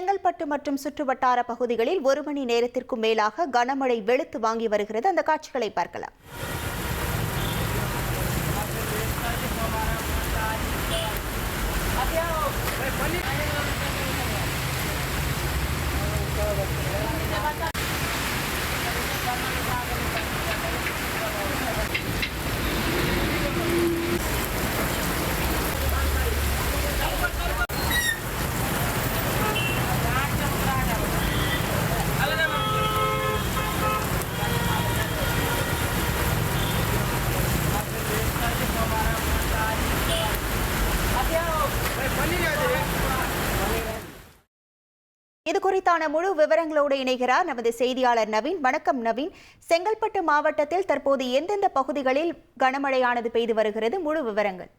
செங்கல்பட்டு மற்றும் சுற்றுவட்டார பகுதிகளில் ஒரு மணி நேரத்திற்கும் மேலாக கனமழை வெளுத்து வாங்கி வருகிறது. அந்த காட்சிகளை பார்க்கலாம். இது குறித்தான முழு விவரங்களோடு இணைகிறார் நமது செய்தியாளர் நவீன். வணக்கம் நவீன். செங்கல்பட்டு மாவட்டத்தில் தற்போது எந்தெந்த பகுதிகளில் கனமழையானது பெய்து வருகிறது? முழு விவரங்கள்.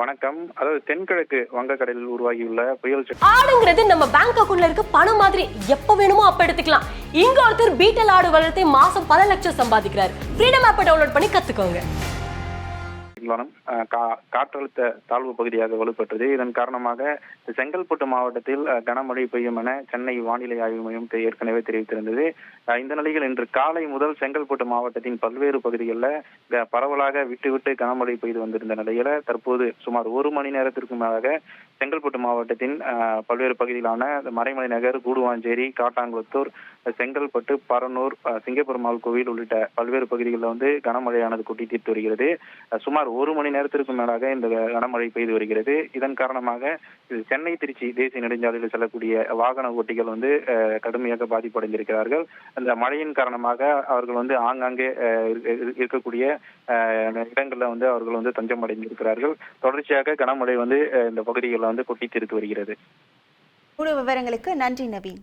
வணக்கம். அதாவது தென்கிழக்கு வங்கக்கடலில் உருவாகியுள்ள புயல் ஆடுங்கிறது நம்ம பேங்க் அக்கவுண்ட்ல இருக்க பணம் மாதிரி. எப்ப வேணுமோ அப்ப எடுத்துக்கலாம். இங்க ஒருத்தர் பீட்டல் ஆடு வளர்த்து மாசம் பல லட்சம் சம்பாதிக்கிறார். ஃப்ரீடம் ஆப்பை டவுன்லோட் பண்ணி கத்துக்கோங்க. விமானம் காற்றழுத்த தாழ்வு பகுதியாக வலுப்பெற்றது. இதன் காரணமாக செங்கல்பட்டு மாவட்டத்தில் கனமழை பெய்யும் என சென்னை வானிலை ஆய்வு மையம் ஏற்கனவே தெரிவித்திருந்தது. இந்த நிலையில் இன்று காலை முதல் செங்கல்பட்டு மாவட்டத்தின் பல்வேறு பகுதிகளில் பரவலாக விட்டு விட்டு கனமழை பெய்து வந்திருந்த நிலையில தற்போது சுமார் ஒரு மணி நேரத்திற்கு மேலாக செங்கல்பட்டு மாவட்டத்தின் பல்வேறு பகுதிகளான மறைமலை நகர் கூடுவாஞ்சேரி காட்டாங்குளத்தூர் செங்கல்பட்டு பரனூர் சிங்கப்பூர் சிங்கப்பெருமாள் கோவில் உள்ளிட்ட பல்வேறு பகுதிகளில் வந்து கனமழையானது கொட்டி தீர்த்து வருகிறது. சுமார் ஒரு மணி நேரத்திற்கு மேலாக இந்த கனமழை பெய்து வருகிறது. இதன் காரணமாக சென்னை திருச்சி தேசிய நெடுஞ்சாலையில் செல்லக்கூடிய வாகன ஓட்டிகள் வந்து கடுமையாக பாதிப்படைந்திருக்கிறார்கள். அந்த மழையின் காரணமாக அவர்கள் வந்து ஆங்காங்கே இருக்கக்கூடிய இடங்களில் வந்து அவர்கள் வந்து தஞ்சம் அடைந்திருக்கிறார்கள் தொடர்ச்சியாக கனமழை வந்து இந்த பகுதிகளில் வந்து கொட்டி தீர்த்து வருகிறது. முழு விவரங்களுக்கு நன்றி நவீன்.